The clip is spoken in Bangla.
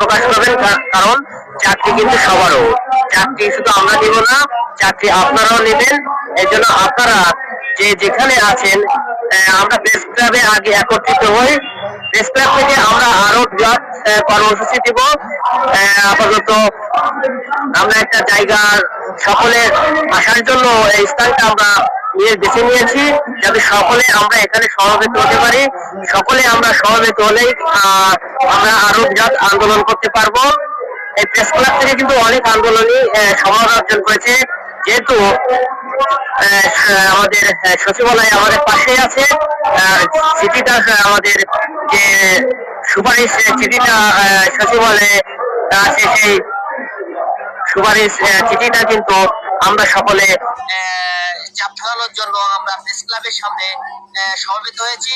প্রকাশ করবেন কারণ চাকরি কিন্তু সবারও। চাকরি শুধু আমরা নিব না, চাকরি আপনারাও নেবেন। এই জন্য আপনারা যে যেখানে আছেন আমরা প্রেস ক্লাবে আগে একত্রিত হই। প্রেস ক্লাব থেকে আমরা আরও বৃহৎ কর্মসূচি দিব। আপাতত আমরা একটা জায়গা সকলে আসার জন্য এই স্থানটা আমরা নিয়ে বেছে নিয়েছি যাতে সকলে আমরা এখানে সমবেত হতে পারি। সকলে আমরা সমবেত হলেই আমরা আরও বৃহৎ আন্দোলন করতে পারব। এই প্রেস ক্লাব থেকে কিন্তু অনেক আন্দোলনই সমাধান অর্জন করেছে। যেহেতু আমাদের সচিবালয় আমাদের পাশেই আছে চিঠিটা আমাদের যে সুপারিশ চিঠিটা সচিবালয়ে আছে সেই সুপারিশ চিঠিটা কিন্তু আমরা সকলে চাপ জন্য আমরা প্রেস ক্লাবের সামনে সমবেত হয়েছি।